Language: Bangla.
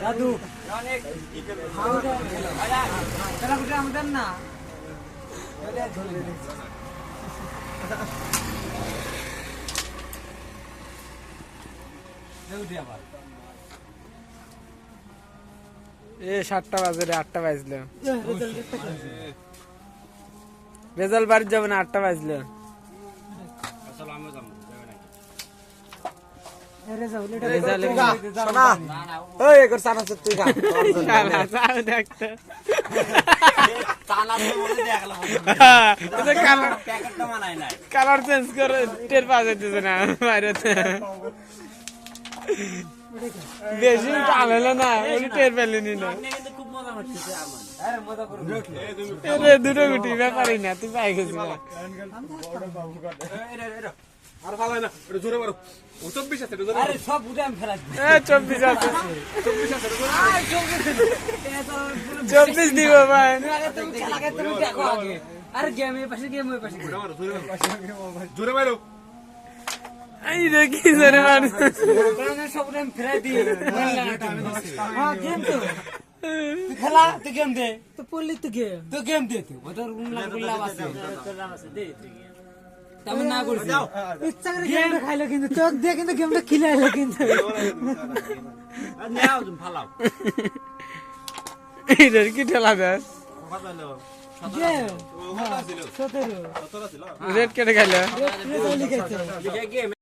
দাদু আমাদের না এ সাতটা বাজে রে আটটা বাজলো। রেজাল্ট বাড়ি যাবে না আটটা বাজলো। কালার চেঞ্জ করে টের পাওয়া যাইতেছে না বাইরে বেশি টানলো না উনি টের পেলেনি না এরে দুটো গুটি ব্যাপারই না তুই পাই গেছিস। আর ভালো না এটা জোরে মারো। ও চব্বিশ আছে আরে সব উঠে আমি ফেলা এ চব্বিশ আছে। চব্বিশ আছে চব্বিশ দিব ভাই। দেখো আরে গেম এর পাশে গেম ওই পাশে। জোরে মারো। জোরে মারো। এই কি জোরে কারণ সব উঠে আমি ফেলাই দিই। হ্যাঁ গেম তো। খেলা তুই গেম দে। তো পড়লি তো গেম তো গেম দে তুই। ওদের লাভ আছে আমি না করছি ইচ্ছা করে গেমটা খাইলো কিন্তু চোখ দিয়ে কিন্তু গেমটা খিলাইলো কিন্তু। এই রে কি ঠেলা দেয়? গেম। কেটে খাইলে।